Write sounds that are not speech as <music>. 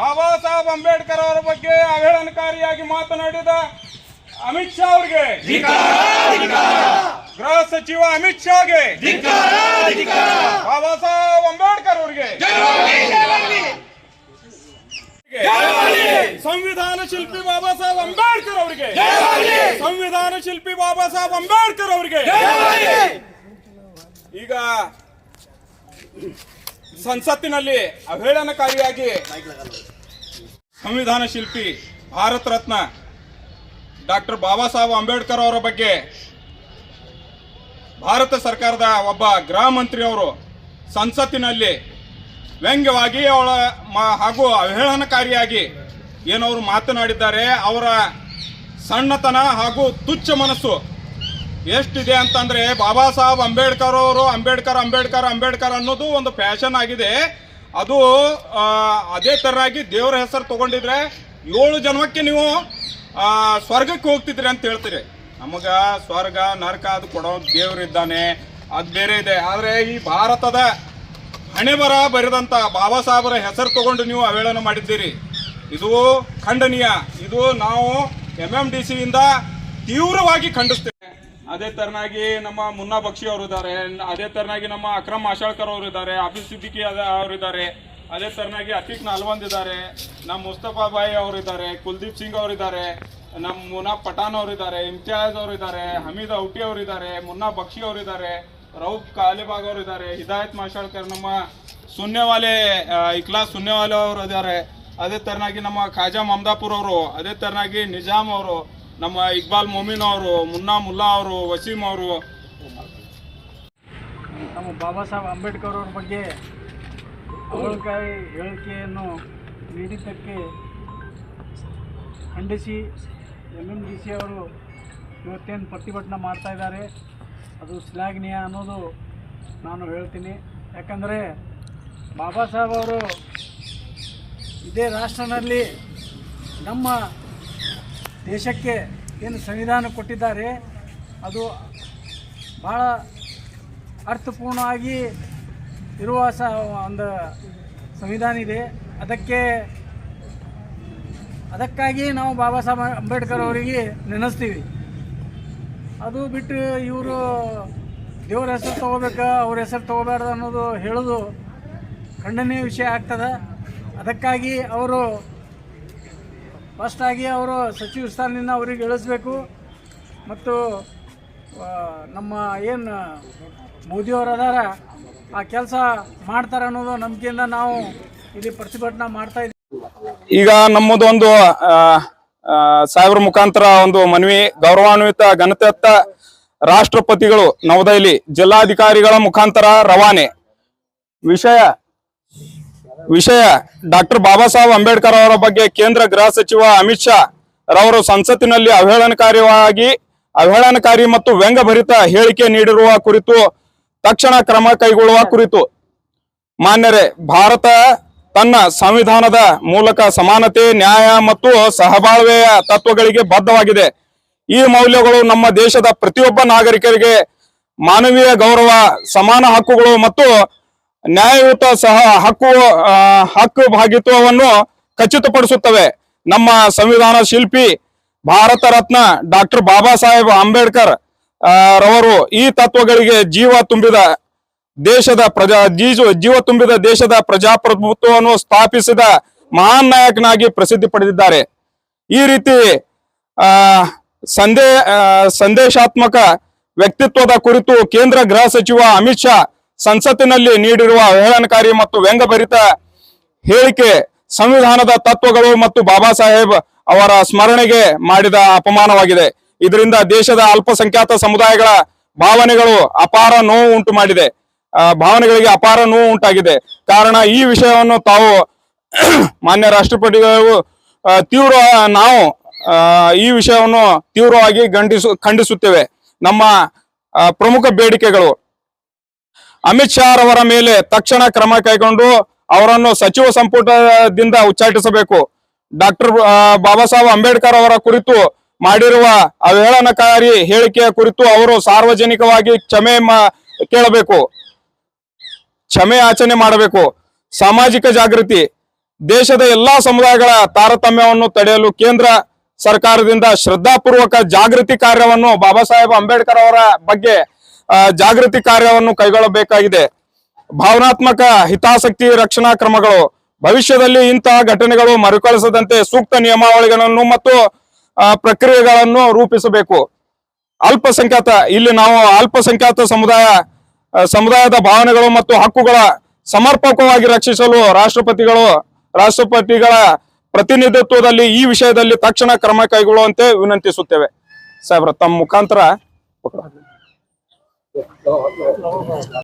ಬಾಬಾ ಸಾಹೇಬ್ ಅಂಬೇಡ್ಕರ್ ಅವರ ಬಗ್ಗೆ ಅವಹೇಳನಕಾರಿಯಾಗಿ ಮಾತನಾಡಿದ ಅಮಿತ್ ಶಾ ಅವರಿಗೆ. ಗೃಹ ಸಚಿವ ಅಮಿತ್ ಶಾಗೆ. ಬಾಬಾ ಸಾಹೇಬ್ ಅಂಬೇಡ್ಕರ್ ಅವರಿಗೆ. ಸಂವಿಧಾನ ಶಿಲ್ಪಿ ಬಾಬಾ ಸಾಹೇಬ್ ಅಂಬೇಡ್ಕರ್ ಅವರಿಗೆ. ಸಂವಿಧಾನ ಶಿಲ್ಪಿ ಬಾಬಾ ಸಾಹೇಬ್ ಅಂಬೇಡ್ಕರ್ ಅವರಿಗೆ. ಈಗ ಸಂಸತ್ತಿನಲ್ಲಿ ಅವಹೇಳನಕಾರಿಯಾಗಿ ಸಂವಿಧಾನ ಶಿಲ್ಪಿ, ಭಾರತ ರತ್ನ ಡಾಕ್ಟರ್ ಬಾಬಾ ಸಾಹೇಬ್ ಅಂಬೇಡ್ಕರ್ ಅವರ ಬಗ್ಗೆ ಭಾರತ ಸರ್ಕಾರದ ಒಬ್ಬ ಗೃಹ ಮಂತ್ರಿಯವರು ಸಂಸತ್ತಿನಲ್ಲಿ ವ್ಯಂಗ್ಯವಾಗಿ ಅವಳ ಹಾಗೂ ಅವಹೇಳನಕಾರಿಯಾಗಿ ಏನವರು ಮಾತನಾಡಿದ್ದಾರೆ. ಅವರ ಸಣ್ಣತನ ಹಾಗೂ ತುಚ್ಛ ಮನಸ್ಸು ಎಷ್ಟಿದೆ ಅಂತಂದ್ರೆ ಬಾಬಾ ಸಾಹೇಬ್ ಅಂಬೇಡ್ಕರ್ ಅವರು ಅಂಬೇಡ್ಕರ್ ಅಂಬೇಡ್ಕರ್ ಅಂಬೇಡ್ಕರ್ ಅನ್ನೋದು ಒಂದು ಫ್ಯಾಷನ್ ಆಗಿದೆ. ಅದು ಅದೇ ತರನಾಗಿ ದೇವರ ಹೆಸರು ತಗೊಂಡಿದ್ರೆ ಏಳು ಜನ್ಮಕ್ಕೆ ನೀವು ಸ್ವರ್ಗಕ್ಕೆ ಹೋಗ್ತಿದ್ರಿ ಅಂತ ಹೇಳ್ತೀರಿ. ನಮಗ ಸ್ವರ್ಗ, ನರಕ ಅದು ಕೊಡೋ ದೇವರಿದ್ದಾನೆ ಅದು ಬೇರೆ ಇದೆ. ಆದರೆ ಈ ಭಾರತದ ಹಣೆ ಬರ ಬರೆದಂತ ಬಾಬಾ ಸಾಹೇಬರ ಹೆಸರು ತಗೊಂಡು ನೀವು ಅವೇಳನ ಮಾಡಿದ್ದೀರಿ. ಇದು ಖಂಡನೀಯ. ಇದು ನಾವು ಎಂ ಎಂ ಡಿ ಸಿಯಿಂದ ತೀವ್ರವಾಗಿ ಖಂಡಿಸ್ತೇವೆ. ಅದೇ ತರನಾಗಿ ನಮ್ಮ ಮುನ್ನಾ ಬಕ್ಷಿ ಅವರು ಇದ್ದಾರೆ ಅದೇ ತರನಾಗಿ ನಮ್ಮ ಅಕ್ರಮ್ ಆಶಾಳ್ಕರ್ ಅವರು ಇದ್ದಾರೆ ಆಫೀಸ್ ಸಿದ್ದಿಕಿ ಅವರು ಇದ್ದಾರೆ ಅದೇ ತರನಾಗಿ ಅತೀಕ್ ನಲ್ವಂದ್ ಇದ್ದಾರೆ ನಮ್ಮ ಮುಸ್ತಫಾ ಬಾಯಿ ಅವರು ಇದ್ದಾರೆ ಕುಲ್ದೀಪ್ ಸಿಂಗ್ ಅವರು ಇದ್ದಾರೆ ನಮ್ಮ ಮುನಾ ಪಠಾನ್ ಅವರು ಇದ್ದಾರೆ ಇಮ್ತಿಯಾಜ್ ಅವರು ಇದ್ದಾರೆ ಹಮೀದ್ ಔಟಿ ಅವರು ಇದ್ದಾರೆ ಮುನ್ನಾ ಬಕ್ಷಿ ಅವರು ಇದ್ದಾರೆ ರೌಫ್ ಕಾಲಿಬಾಗ್ ಅವರು ಇದ್ದಾರೆ ಹಿದಾಯತ್ ಮಾಶಾಳ್ಕರ್ ನಮ್ಮ ಸುನ್ಯವಾಲೆ ಇಕ್ಲಾಸ್ ಸುನ್ಯವಾಲೆ ಅವರು ಇದ್ದಾರೆ ಅದೇ ತರನಾಗಿ ನಮ್ಮ ಖಾಜಾ ಮಮದಾಪುರ್ ಅವರು ಅದೇ ತರನಾಗಿ ನಿಜಾಮ್ ಅವರು ನಮ್ಮ ಇಕ್ಬಾಲ್ ಮೊಮಿನ್ ಅವರು, ಮುನ್ನಾ ಮುಲ್ಲಾ ಅವರು, ವಸೀಂ ಅವರು. ನಮ್ಮ ಬಾಬಾ ಸಾಹೇಬ್ ಅಂಬೇಡ್ಕರ್ ಅವ್ರ ಬಗ್ಗೆ ಹೇಳಿಕೆಯನ್ನು ನೀಡಿದ್ದಕ್ಕೆ ಖಂಡಿಸಿ ಎಂ ಎಂ ಡಿ ಸಿ ಅವರು ಇವತ್ತೇನು ಪ್ರತಿಭಟನೆ ಮಾಡ್ತಾಯಿದ್ದಾರೆ ಅದು ಶ್ಲಾಘನೀಯ ಅನ್ನೋದು ನಾನು ಹೇಳ್ತೀನಿ. ಯಾಕಂದರೆ ಬಾಬಾ ಸಾಹೇಬ್ ಅವರು ಇದೇ ರಾಷ್ಟ್ರನಲ್ಲಿ ನಮ್ಮ ದೇಶಕ್ಕೆ ಏನು ಸಂವಿಧಾನ ಕೊಟ್ಟಿದ್ದಾರೆ, ಅದು ಭಾಳ ಅರ್ಥಪೂರ್ಣವಾಗಿ ಇರುವ ಸ, ಒಂದು ಸಂವಿಧಾನ ಇದೆ. ಅದಕ್ಕೆ, ಅದಕ್ಕಾಗಿ ನಾವು ಬಾಬಾ ಸಾಹೇಬ್ ಅಂಬೇಡ್ಕರ್ ಅವರಿಗೆ ನೆನೆಸ್ತೀವಿ. ಅದು ಬಿಟ್ಟು ಇವರು ದೇವ್ರ ಹೆಸರು ತೊಗೋಬೇಕು, ಅವ್ರ ಹೆಸರು ತೊಗೋಬಾರ್ದು ಅನ್ನೋದು ಹೇಳೋದು ಖಂಡನೀಯ ವಿಷಯ ಆಗ್ತದೆ. ಅದಕ್ಕಾಗಿ ಅವರು ಫಸ್ಟಾಗಿ ಅವರು ಸಚಿವ ಸ್ಥಾನದಿಂದ ಅವ್ರಿಗೆ ಇಳಿಸ್ಬೇಕು ಮತ್ತು ನಮ್ಮ ಏನು ಮೋದಿಯವರು ಅದಾರ ಆ ಕೆಲಸ ಮಾಡ್ತಾರೆ ಅನ್ನೋದು ನಂಬಿಕೆಯಿಂದ ನಾವು ಇಲ್ಲಿ ಪ್ರತಿಭಟನೆ ಮಾಡ್ತಾ ಇದ್ದೀವಿ. ಈಗ ನಮ್ಮದು ಒಂದು ಆ, ಮುಖಾಂತರ ಒಂದು ಮನವಿ ಗೌರವಾನ್ವಿತ ಘನತೆಯತ್ತ ರಾಷ್ಟ್ರಪತಿಗಳು ನವದೆಹಲಿ ಜಿಲ್ಲಾಧಿಕಾರಿಗಳ ಮುಖಾಂತರ ರವಾನೆ. ವಿಷಯ ವಿಷಯ. ಡಾಕ್ಟರ್ ಬಾಬಾ ಸಾಹೇಬ್ ಅಂಬೇಡ್ಕರ್ ಅವರ ಬಗ್ಗೆ ಕೇಂದ್ರ ಗೃಹ ಸಚಿವ ಅಮಿತ್ ಶಾ ರವರು ಸಂಸತ್ತಿನಲ್ಲಿ ಅವಹೇಳನಕಾರಿಯಾಗಿ, ಅವಹೇಳನಕಾರಿ ಮತ್ತು ವ್ಯಂಗ್ಯಭರಿತ ಹೇಳಿಕೆ ನೀಡಿರುವ ಕುರಿತು ತಕ್ಷಣ ಕ್ರಮ ಕೈಗೊಳ್ಳುವ ಕುರಿತು. ಮಾನ್ಯರೇ, ಭಾರತ ತನ್ನ ಸಂವಿಧಾನದ ಮೂಲಕ ಸಮಾನತೆ, ನ್ಯಾಯ ಮತ್ತು ಸಹಬಾಳ್ವೆಯ ತತ್ವಗಳಿಗೆ ಬದ್ಧವಾಗಿದೆ. ಈ ಮೌಲ್ಯಗಳು ನಮ್ಮ ದೇಶದ ಪ್ರತಿಯೊಬ್ಬ ನಾಗರಿಕರಿಗೆ ಮಾನವೀಯ ಗೌರವ, ಸಮಾನ ಹಕ್ಕುಗಳು ಮತ್ತು ನ್ಯಾಯಯುತ ಸಹ ಹಕ್ಕು ಹಕ್ಕು ಭಾಗಿತ್ವವನ್ನು ಖಚಿತಪಡಿಸುತ್ತವೆ. ನಮ್ಮ ಸಂವಿಧಾನ ಶಿಲ್ಪಿ ಭಾರತ ರತ್ನ ಡಾಕ್ಟರ್ ಬಾಬಾ ಸಾಹೇಬ್ ಅಂಬೇಡ್ಕರ್ ರವರು ಈ ತತ್ವಗಳಿಗೆ ಜೀವ ತುಂಬಿದ ದೇಶದ ಪ್ರಜಾ, ಜೀಜು, ಜೀವ ತುಂಬಿದ ದೇಶದ ಪ್ರಜಾಪ್ರಭುತ್ವವನ್ನು ಸ್ಥಾಪಿಸಿದ ಮಹಾನ್ ನಾಯಕನಾಗಿ ಪ್ರಸಿದ್ಧಿ ಪಡೆದಿದ್ದಾರೆ. ಈ ರೀತಿ ಸಂದೇ ಸಂದೇಶಾತ್ಮಕ ವ್ಯಕ್ತಿತ್ವದ ಕುರಿತು ಕೇಂದ್ರ ಗೃಹ ಸಚಿವ ಅಮಿತ್ ಶಾ ಸಂಸತ್ತಿನಲ್ಲಿ ನೀಡಿರುವ ಅವಹೇಳನಕಾರಿ ಮತ್ತು ವ್ಯಂಗ್ಯಭರಿತ ಹೇಳಿಕೆ ಸಂವಿಧಾನದ ತತ್ವಗಳು ಮತ್ತು ಬಾಬಾ ಸಾಹೇಬ್ ಅವರ ಸ್ಮರಣೆಗೆ ಮಾಡಿದ ಅಪಮಾನವಾಗಿದೆ. ಇದರಿಂದ ದೇಶದ ಅಲ್ಪಸಂಖ್ಯಾತ ಸಮುದಾಯಗಳ ಭಾವನೆಗಳು ಅಪಾರ ನೋವು ಉಂಟು ಮಾಡಿದೆ. ಭಾವನೆಗಳಿಗೆ ಅಪಾರ ನೋವು ಉಂಟಾಗಿದೆ. ಕಾರಣ ಈ ವಿಷಯವನ್ನು ತಾವು <clears throat> ಮಾನ್ಯ ರಾಷ್ಟ್ರಪತಿಗಳು ತೀವ್ರ ನಾವು ಈ ವಿಷಯವನ್ನು ತೀವ್ರವಾಗಿ ಖಂಡಿಸು ಖಂಡಿಸುತ್ತೇವೆ. ನಮ್ಮ ಪ್ರಮುಖ ಬೇಡಿಕೆಗಳು ಅಮಿತ್ ಶಾ ಅವರ ಮೇಲೆ ತಕ್ಷಣ ಕ್ರಮ ಕೈಗೊಂಡು ಅವರನ್ನು ಸಚಿವ ಸಂಪುಟದಿಂದ ಉಚ್ಚಾಟಿಸಬೇಕು. ಡಾಕ್ಟರ್ ಬಾಬಾ ಸಾಹೇಬ್ ಅಂಬೇಡ್ಕರ್ ಅವರ ಕುರಿತು ಮಾಡಿರುವ ಅವಹೇಳನಕಾರಿ ಹೇಳಿಕೆಯ ಕುರಿತು ಅವರು ಸಾರ್ವಜನಿಕವಾಗಿ ಕ್ಷಮೆ ಕೇಳಬೇಕು. ಕ್ಷಮೆ ಆಚರಣೆ ಮಾಡಬೇಕು. ಸಾಮಾಜಿಕ ಜಾಗೃತಿ. ದೇಶದ ಎಲ್ಲಾ ಸಮುದಾಯಗಳ ತಾರತಮ್ಯವನ್ನು ತಡೆಯಲು ಕೇಂದ್ರ ಸರ್ಕಾರದಿಂದ ಶ್ರದ್ಧಾಪೂರ್ವಕ ಜಾಗೃತಿ ಕಾರ್ಯವನ್ನು ಬಾಬಾ ಸಾಹೇಬ್ ಅಂಬೇಡ್ಕರ್ ಅವರ ಬಗ್ಗೆ ಜಾಗೃತಿ ಕಾರ್ಯವನ್ನು ಕೈಗೊಳ್ಳಬೇಕಾಗಿದೆ. ಭಾವನಾತ್ಮಕ ಹಿತಾಸಕ್ತಿ ರಕ್ಷಣಾ ಕ್ರಮಗಳು, ಭವಿಷ್ಯದಲ್ಲಿ ಇಂತಹ ಘಟನೆಗಳು ಮರುಕಳಿಸದಂತೆ ಸೂಕ್ತ ನಿಯಮಾವಳಿಗಳನ್ನು ಮತ್ತು ಪ್ರಕ್ರಿಯೆಗಳನ್ನು ರೂಪಿಸಬೇಕು. ಅಲ್ಪಸಂಖ್ಯಾತ, ಇಲ್ಲಿ ನಾವು ಅಲ್ಪಸಂಖ್ಯಾತ ಸಮುದಾಯ ಸಮುದಾಯದ ಭಾವನೆಗಳು ಮತ್ತು ಹಕ್ಕುಗಳ ಸಮರ್ಪಕವಾಗಿ ರಕ್ಷಿಸಲು ರಾಷ್ಟ್ರಪತಿಗಳು, ರಾಷ್ಟ್ರಪತಿಗಳ ಪ್ರತಿನಿಧಿತ್ವದಲ್ಲಿ ಈ ವಿಷಯದಲ್ಲಿ ತಕ್ಷಣ ಕ್ರಮ ಕೈಗೊಳ್ಳುವಂತೆ ವಿನಂತಿಸುತ್ತೇವೆ. ಸಾಹೇಬ್ರ, ತಮ್ಮ ಮುಖಾಂತರ 对走走走走